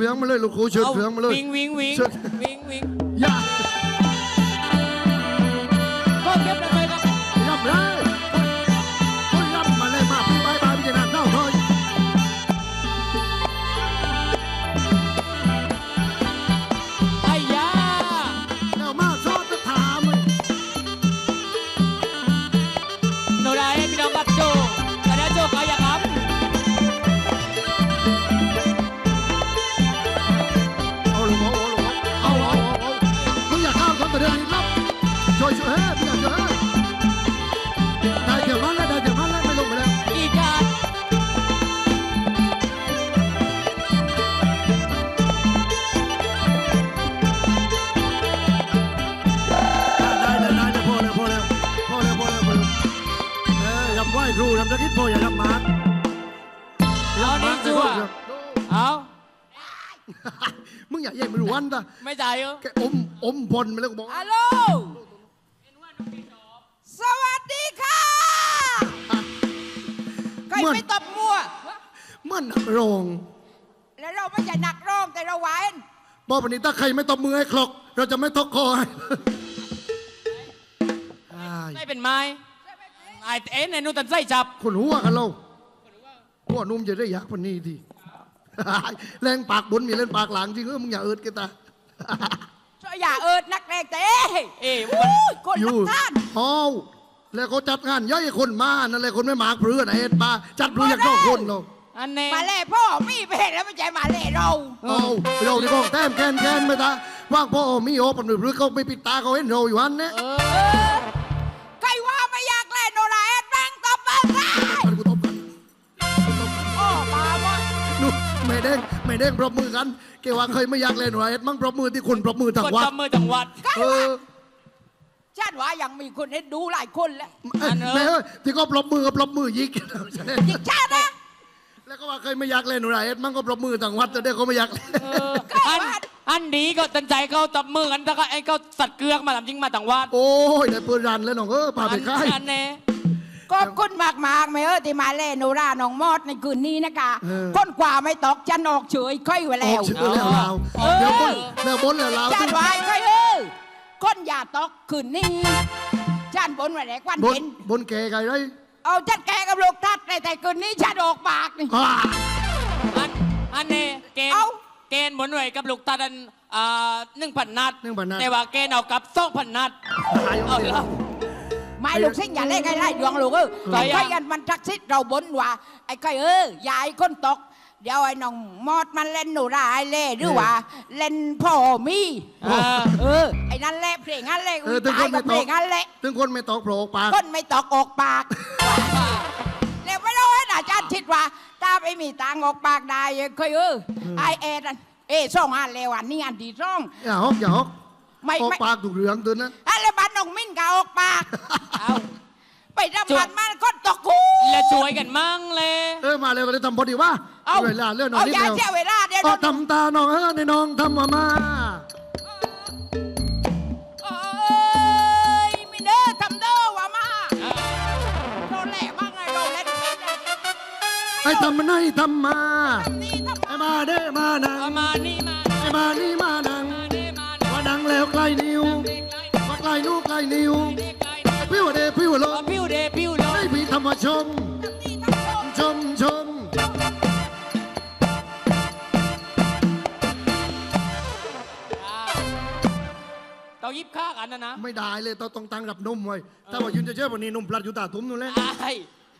เครื่องมาเลยลูกครูเชิญเครื่องมาเลย วิ่งวิ่งวิ่งเชิญวิ่งวิ่งอย่า ทำตะกี้พออย่าทำมาร์กเอานี่จัวเอามึงอย่าแย่งมันวันตะไม่จ่ายเหรอแกอมอมพลไปแล้วกูบอกฮัลโหลสวัสดีค่ะใครไม่ตบมัวเมื่อนักร้องแล้วเราไม่ใช่นักร้องแต่เราหวานบอกวันนี้ถ้าใครไม่ตบมือให้คลอก เราจะไม่ทกคอให้อ้ายได้เป็นไม้ ไอ้เอ็นไอ้นู่นตันไส้จับคนหัวกันเราหัวนุ่มจะได้ยักษ์วันนี้ทีแรงปากบนมีเล่นปากหลังจริงเออมึงอย่าเอิดกันตาช่วยอย่าเอิดนักเลงเต้เอ้ยโอ้วันยคนรักท่านเอาแล้วเขาจัดงานย่อยคนมานั่นแหละคนไม่หมากเพื่อนเอ็ดมาจัดเพื่ออยากเข้าคนเราอันนี้มาเล่พ่อมีไปเห็นแล้วไม่ใช่มาเล่เราเอาเราที่กองแต้มแกนแกนไม่ตาว่างพ่อมีโอปันหรือเขาไม่ปิดตาเขาเห็นเราอยู่ฮันเนี่ ไม่เด้งปรบมือกัน เกว่าเคยไม่อยากเล่นหรอเอ็ดมั่งปรบมือที่คนปรบมือทางกดวัดจับมือจังหวัด เออฉันว่ายังมีคนเห็นดูหลายคนแล้วเอ้ยอันเออแม่เอ้ยที่ก็ปรบมือก็ปรบมือยิกจริงชาตินะแล้วก็ว่าเคยไม่อยากเล่นหรอเอ็ดมั่งก็ปรบมือทางวัดแต่เด็กเขาไม่อยากเล่นเอออันอันนี้ก็ตันใจเขาจับมือกันแล้วก็ไอ้เขาสัตว์เกลือกมาทำจริงมาต่างวัดโอ้ยได้ปืนรันแล้วน้องเออพาไปค่ายอันนี้ ขอบคุณมากมากๆแม่เออที่มาเล่นโนราน้องมอดในคืนนี้นะคะเออคนกว่าไม่ตกฉันออกเฉยค่อยไว้อแล้อกวชื่อแล้วลาวเออ เดี๋ยวบนเดี๋ยวบนแล้วลาวจันไว้ค่อยเออคนอย่าตกคืนนี้จันบนไว้แหลกวันบนเห็น บนแกไกไรเอาจันแกกับลูกทัดแต่แต่คืนนี้ฉันออกปากนี่ อ่าอันอันนี้เกณฑ์เอ้า เกณฑ์หมุนหน่วยกับลูกตาดันอ่าหนึ่งพันนัด หนึ่งพันนัดแต่ว่าเกณฑ์เอากับสองพันนัด หายเอาเอาเหเดี๋รยวอ ไม่ลูกซิ่งอย่าเล่นไอ้ไล่ดวงลูกเออใครไอ้อะใครกันมันทักซิดเราบนว่า ไอ้ใครเออยายคนตก เดี๋ยวไอ้น้องมอดมันเล่นโนราไอ้เล่หรือว่า เล่นพ่อมีอ่าเออไอ้นั่นแหละเพลงนั่นแหละเออถึงคตายนกัไม่บเพตลกงนั่นแหละ ถึงคนไม่ตกโผล่ปาก ก้นไม่ตอกออกปาก แล้วไม่รู้ว่าอาจารย์คิดว่า ถ้าไม่มีตังค์ออกปากได้เคยเออไอเอ็ดอันเอ้ส่งอันเลวอันนี้อันดีส่งอย่าฮอกอย่าฮอก ไม่ออกไม่ปากถูกเหลืองตัวนั้นอะไรบ้านน้องมิ้นก็ออกปากเอาไปทำบันมันก็ตกกูแล้วช่วยกันมั่งเลย เออมาเลยวันนี้ทำพอดีว่าเอาเวลาเรื่องหน่อเอายนิดอย่าเดียวเสียเวลาเดี๋ยวก็โดนทำตาน้องเออในน้องทำมามาเอ้ยมินเดอร์ทำเด้อว่ามาโดนแหล่บ้างไงโดนเล่นเป็นไงไอ้ทำมันให้ทำมาทำนี่ทำไอ้มาเด้มานังเอามานี่มาไอ้มานี่มานัง นู้ใกล้นิ้วเด็กไล่พิ้วเดพิ้วลเอางพิ้วเดพิ้วลงให้พี่ธรรมชมนี่ทำโดนชมชมอ่าเรายิบค่ากันนะนะไม่ได้เลยต้องต้องตั้งรับนุ่มไว้ถ้าว่ายืนเฉยๆวันนี้นุ่มพลัดอยู่ตาทุ่มนู่นแหละไอ้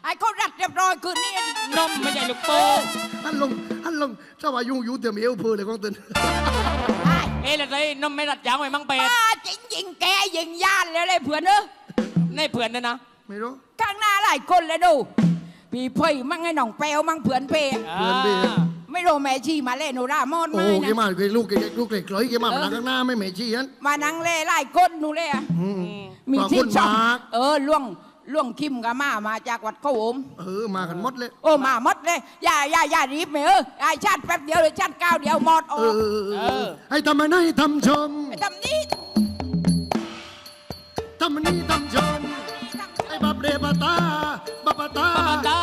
ไอ้เขารัดเรียบร้อยคืนนี้นมไม่ใช่ลูกโป่งอันลงอันลงถ้าว่ายุ่งยุ่งเดี๋ยวมีเอวเพอเลยของตนไอ้ เอ้ยแล้วไอ้นมไม่รัดยางไว้มั่งเป็ดป้าจริงยิงแกยิงย่านเลยเลยเผื่อนเนอะในเผื่อนนะนะไม่รู้ ข้างหน้าหลายคนเลยดูพี่เพ่ยมั่งไอ้หน่องแปวมั่งเผื่อนเพเพื่อนเบียร์ไม่รู้แม่ชีมาเล่นโนรามอนโอ้มาโหนะเกี่ยมาเกี่ยลูกเกี่ยลูกเกี่ยกลอยเกี่ยมามาข้างหน้าไม่เหม็นชี้ยันมานั่งเล่หลายคนหนูเลยอะอืม มีขอบที่คุณช่องมาก เออล่วง ล่วงคิมกับมามาจากวัดเขาโอมเออมากันหมดเลย โอ้มาหมดเลยอย่าอย่าอย่ารีบแม่เออไอ้ชาติแป๊บเดียวเลยชาติก้าวเดียวหมดอเอออกเออเออเออให้ทำมันให้ทำชมไปทำนี้ทำมันนี่ทำชมไอ้บับเรบาตาบับปาตาบับปาตา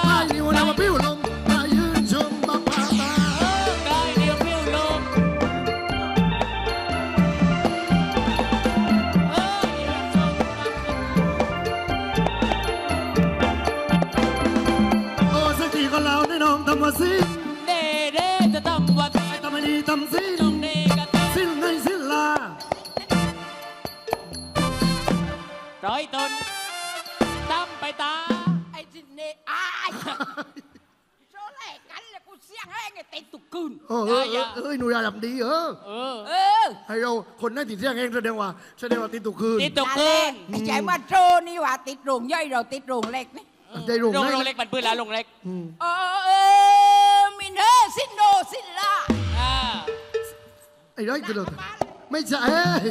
เออเออเอ้ยหนูอย่าทำดีเออเออเออให้เราคนได้ติดเสียงเองแสดงว่าแสดงว่าติดตุกคืน ติดตกคืนไอ้ใจว่าโชนี่ว่าติดโรงย่อยเราติดโรงเล็กนี่ใจโรงลงได้ลงเล็กมันปืนแล้วลงเล็กอืมเออเออมินเนอร์ซินโนซินล่าอ่าไอ้ไรกระโดดไม่ใช่เอ้ย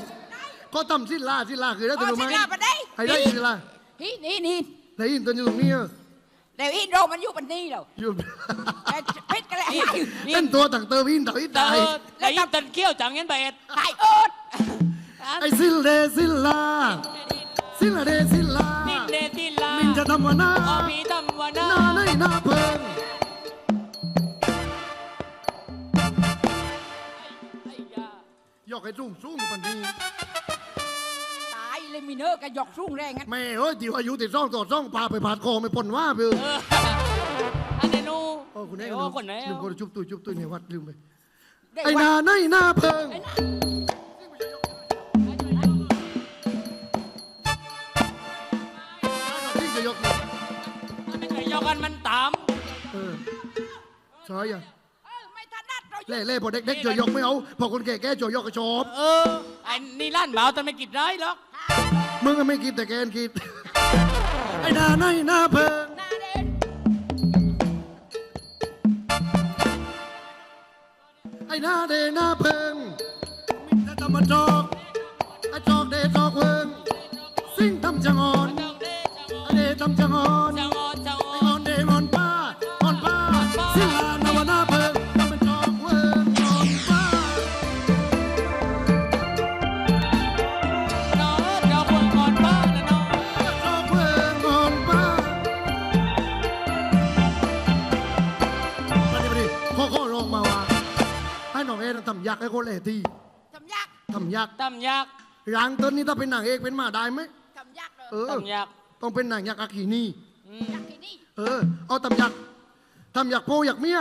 ก็ทำสิ้นลาสิ้นลาคือได้อ๋ตัวอรู้ไหมซินล่าปะได้ไอ้ไรสิ้นลานี่นี่นี่ได้ยินตัวอยู่ตรงนี้เออเดี๋ยวอินโดมันอยู่ปันนี้แล้วอยู่ไอ้พิษกันเล ยนี่นี่เต้นตัวต่างเตอร์วินต่างอีเตอตายแล้วยิงตันเกี้ยวจังเงี้ยไปเอ็ดหายโอ๊ตไอ้สิ้นเลสิ้นลาสิ้นละเดสิ้นลานินเดติลามินจะทำวานาอพีทำวาหนาน้าในหน้าเพิงไอ้ยายอกให้สูงสูงปันนี้ตายเลยมินเนอร์ก็หยอกรุ่งแรงงั้นแม่เอ้ยจิ๋วอายุติดซ่องต่อซ่องพาไปผ่านคอไม่ปนว่าไปเออ เอออันนี้นูโอ้คุณแม่โอ้คนไหนลืมคนจุบตุยจุบตุยในวัดลืมไปได้ไอ้วัหน้าในหน้าเพิงไอ้น่ะนี่จะยกมือมันไม่เคยยกกันมันตามเออใช่ยังเออไม่ถนัดเราเล่เล่พอเด็กๆจะยกไม่เอาพอคนแก่ๆจะยกก็ชอบเออไอ้นี่ล้านเบาแต่ไม่กินได้หรอกมึงก็ไม่คิดแต่แกนคิดไอ้หน้าในหน้าเพิง ai na để na phèn mình đã tâm mà trọc ai trọc để trọc hương xin tâm chẳng hồn để tâm chẳng hồn กษ์ให้คนเล่ทีทำยักษ์ทำยักษ์ตั้มยักษ์รางเติ้ลนี่ถ้าเป็นนางเอกเป็นหมาได้ไหมทำยักษ์เลยเออตั้มยักษ์ต้องเป็นนางยักษ์อาคีนีอืมยักษ์ที่นี่เออเอาทำยักษ์ทำยักษ์โพยักษ์เมีย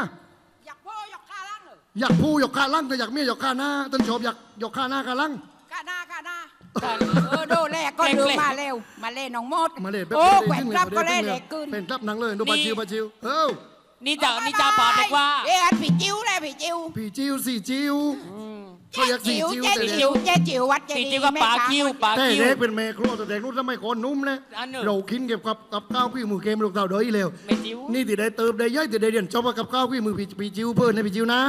ยักษ์พ่อยักษ์ข้าล่างเลยยักษ์ผู้ยักษ์ข้าลังแต่ยักษ์เมียยักษ์ข้าหน้าต้นชอบยักษ์ยักษ์ข้าหน้าข้าลังข้าหน้าข้าหน้ากันเออโดแรกก็ดูมาเร็วมาเล่นน้องมดมาเลยโอ้แขวนกลับก็เล่นเด็กกึนเป็นครับหนังเลยดูปาชิวปาชิวเออ นี่จะนี่จะปาดเด็กว่า เอ๊ะผีจิ้วเลยผีจิ้วพี่จิวสี่จิวก็เจ๊ยักษ์สี่จิ๋วจิ้วเจ๊แต่เด็กจิ๋วเจ๊จิ๋ววัดเจตีดีย์จิ้วกับปลาคิ้วปลาแต่คิ้วเด็กเป็นแม่ครัวแต่เด็กรุ่นสมัยก่อนนุ่มเลยอันหนึ่งเรากินเก็บกับกับข้าวพี่มือเกมลูกเต่าเด้อยเร็วไม่จิ้วนี่ติได้เติมได้ย่อยติได้เรียนจบกับข้าวพี่มือพี่พี่จิวเพิ่นในพี่จิวนะ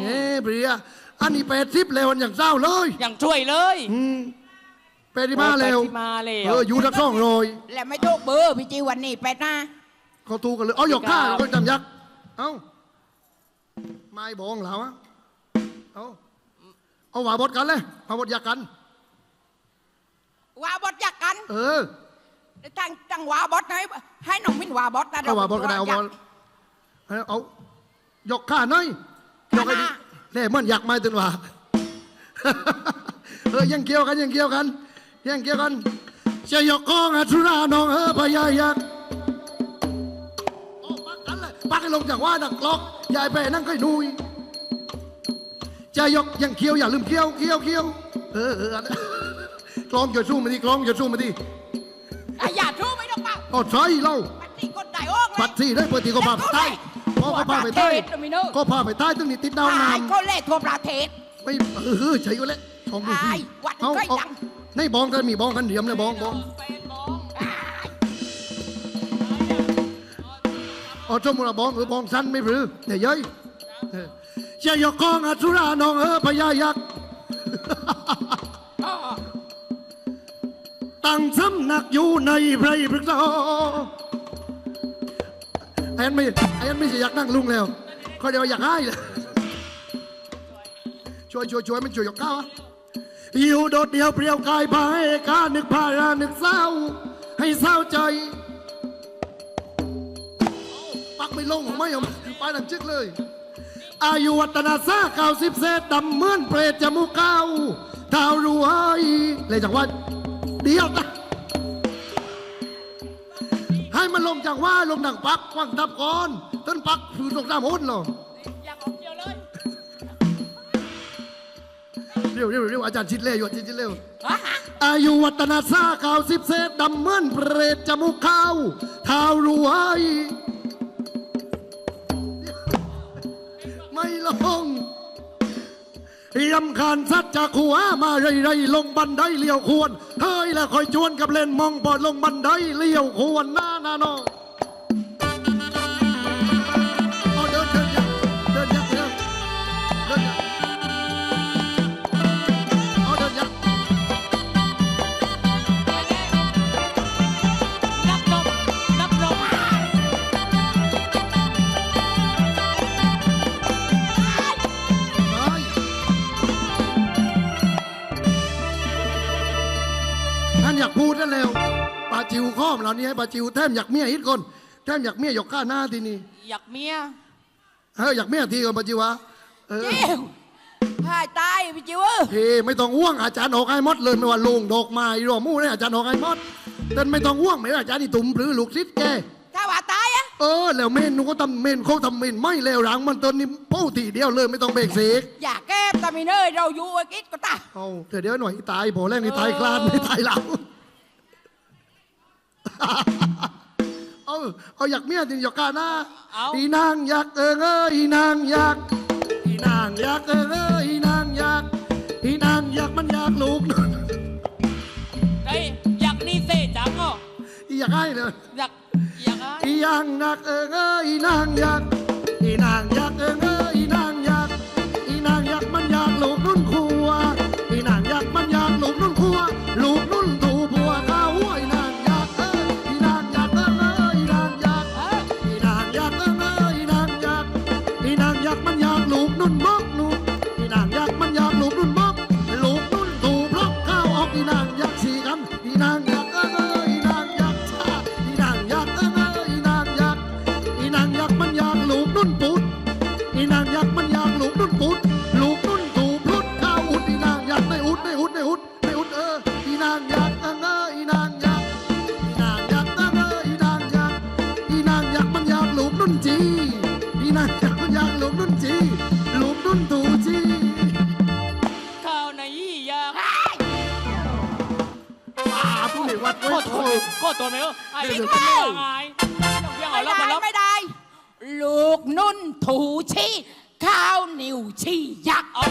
เฮ้เปรียอันนี้แปดสิบแล้วอย่างเศร้าเลยอย่างช่วยเลยอืมแปดที่มาเร็วโอ้แปดสิบมาเร็วเอออยู่ทักซ่องโรยแล้วไม่ถูกเบอร์พี่จิ๋ววันนี้แปดหน้า เขาถูกกันเลย เอาหยกข้าเราก็จำยักษ์ เอ้าไม่บองเหรอวะเอาเอาหวาบดกันเลยหวาบดยักษ์กัน ว่าบดยักกัน เออตั้งตั้งว่าบดให้ให้น้องมิ้นว่าบดนะเอาหวาบดกันได้เอาบอลเอาเอาหยกข้าหน่อยหยกไอ้ดิเล่มันยักษ์ไม่ตึงหว่าเออยังเกี่ยวกันยังเกี่ยวกันยังเกี่ยวกันจะหยกกองอัศราน้องเออพญายักษ์โอ้ ปักกันเลยปักให้ลงจากว่าดักล็อกยายไปนั่งค่อยนุยจะยกยังเคี้ยวอย่าลืมเคี้ยวเคี้ยวเคี้ยวเออเอออันนั้นกลองอย่าสู้มาดิกลองอย่าสู้มาดิไอ้อย่าทูไม่ต้องปังอ๋อใช่เล่าปัดที่คนใจโอ้งเลยปัดที่ได้เปิดตีก็พาไปใต้พอก็พาไปใต้ประเทศนะมิโน่ก็พาไปใต้ตึงนี่ติดดาวตายน้ำคนเล่ทั่วประเทศไม่เออใช่ก็แล้วทองดูตาสิยวัดเอาใกล้เอาจังในบองกันมีบองกันเหลี่ยมเลยบองบอง เอาจมูกบองเออบองสั้นไม่หรือเนี่ยเย้ยเออจะยกองอัศรานองเออพญายักษ์ตั้งสำนักอยู่ในไพรพฤกษาไอ้ยันไม่ไอ้ยันไม่ใช่อยากนั่งลุงแล้วเขาเดียวอยากให้เลยช่วยช่วยช่วยมันช่วยยกข้าวอะอยู่โดดเดียวเปลี่ยวกายพาให้กานึกพารานึกเศร้า ให้เศร้าใจ ปักไม่ลงของไม่เอาไปหลังจึกเลย อายุวัฒนาซาเก้าสิบเศษดำเหมือนเปรตจมูกเก้าเท้ารวยเลยจากว่าเดียวนะให้มันลงจากว่าลงดังปักวังทับก่อนต้นปักคือตรงตามโหนหรออยากออกเดียวเลยเร็วเร็วเร็วอาจารย์ชิดเล่อยู่อาจารย์ชิดเร็วฮะอายุวัฒนาซาเก่าสิบเศษดำเหมือนเปรตจมูกเข้าเท้ารวย ลงรำคาญซัดจากหัวมาไรไรลงบันไดเลี้ยวควรเฮ้ยแล้วคอยชวนกับเล่นมองบอดลงบันไดเลี้ยวควรหน้าหน้าน้อง พูดนั่นแล้วปาจิวข้อมเหล่านี้ให้ปาจิวแทมอยากเมียฮิตคนแทมอยากเมียยกข้าหน้าทีนี้อยากเมียเฮ้ยอยากเมียทีก่อนปาจิวะเออจิวหายตายพี่จิวเอ้ยเฮ้ไม่ต้องห่วงอาจารย์ออกไอ้มดเลยไม่ว่าลุงดอกไม้รอมู่เนี่ยอาจารย์ออกไอ้มดแต่ไม่ต้องห่วงไม่ว่าอาจารย์นี่ตุ่มหรือลูกศิษย์แกถ้าว่าตายอะเออแล้วเมนหนูก็ทำเมนเขาทำเมนไม่แล้วหลังมันตอนนี้เป้าทีเดียวเลยไม่ต้องเบรกเสกอย่าแก้ตามีเนยเราอยู่ไอ้กิดก็ตายเอาเดี๋ยวเดี๋ยวหน่อยตายพอแรกนี่ตายคลานไม่ตายหลัง เอาเอาอยากเมียจริงอยากกล้าหน้าเอา อีนางอยากเอิงเอ้ยอีนางอยากอีนางอยากเอิงเอ้ยอีนางอยากอีนางอยากมันอยากลูกไอ้ยอยากนี่เสจังอะอีอยากให้เลยอยากอยากอะไรอียังอยากเอิงเอ้ยอีนางอยาก วัดโคไว้ตรโถโคตรตัวไหมเออไอ้เดี๋เด็ยวกมันไม่ยังไงยังไม่เอาแล้วได้มาแล้วไม่ได้ ลูกนุ่นถูชีข้าวนิวชียักษ์ เอา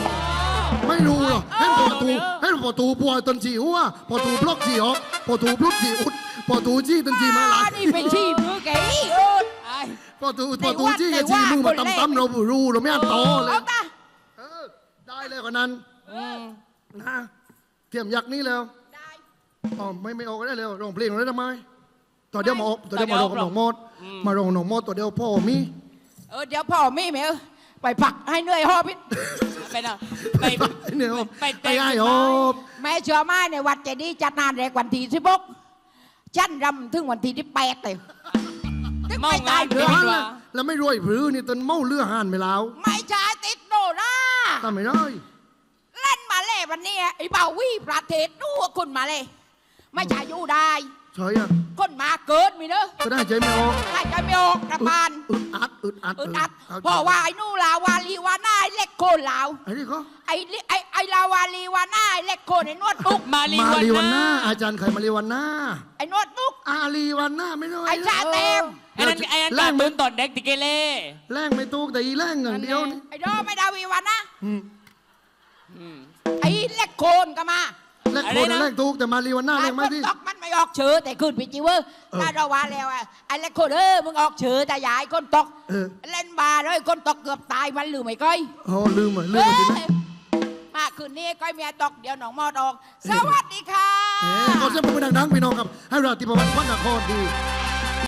ไม่รู้หรอกให้พอตูให้พอตูปวยตนจีหัวพอตูบล็อกจีออกพอตูบลุกจีอุดพอตูจีตนจีมาหลังนี่เป็นชีมือเก๋เออไอ้พอตูพอตูจีกับจีมึงมาตำตำเรารู้เราไม่อ่านต่อเลเอายตา เออได้เลยกว่านั้นอืมนะเทียมยักษ์นี้แล้วได้ อ๋อไม่ไม่ออกก็ได้แล้วร้องเพลงได้ทำไมตัวเดียวมาออกตัวเดียวมาร้องกับน้องโมดมาร้องน้องโมดตัวเดียวพ่อมีเออเดี๋ยวพ่อมีไหมเออไปผักให้เหนื่อยหอบพิษไปนะไปเนี่ยไปไปไอ้โอบแม่เชื่อไหมาในวัดเจดีย์จัดงานแรกวันที่สิบกจันรำถึงวันที่ที่แปดเลยถึงไม่ตายเรืเพื่ออหันเลยแล้วไม่รวยผือนี่ตนเมาเรือหันไปแล้วไม่ใช่ติดโนนะทำไม่ได้เล่นมาเล่วันนี้ไอ้เบาวี่ประเทศดูว่าคุณมาเลย ไม่ใช่อยู่ได้เฉยอะคนมาเกิดมีเนอะจะได้ใจไม่ออกถ้าจะไม่ออกกระบาลอึดอัดอึดอัดอึดอัดเาเพราะว่าไอ้นู่นลาวาลีวาน่าไอ้เล็กโคนลาวไอ้นี่เขาไอ้ลิไอ้ไอ้ลาวาลีวาน่าไอ้เล็กโคนไอ้นวดปุ๊กมาลีมาวันลีวันหหน้าน้าอาจารย์ใครมาลีวันหน้าไอ้นวดปุ๊กอาลีวันหน้าไม่ได้ไอ้ชาเต็มไอ้นั่นไอ้นั่นแรการง์ไม่ตูนตอนเด็กติเกเล่แรงไม่ตูกแต่อีแรงอย่างเดียวนี่ไอ้ดอไม่ดาวีวันนะอืมอืมไอ้เล็กโคนก็มา แรงอะคไรนนะแรงตูกแต่มาลีวันหน้าแรงไม่ไอ้ที่คนตอกมันไม่ออกเชือแต่ขึ้นไปจิเวอร์เออถ้าเราว่าแล้วอะไอ้เล็กโคนเออมึงออกเชือแต่อยายคนตอกเออเล่นบาร์เลยคนตอกเกือบตายมันลืมไม่ก้อยอ๋อลืมอะลืมเอ้ไปทีนะยมาคืนนี้ก้อยเมียตอกเดี๋ยวหนองมอดออก สวัสดีค่ะเอ๊ะขอเสียงปรบมือดังๆพี่น้องครับ ให้เราติประวัติวัดนครดี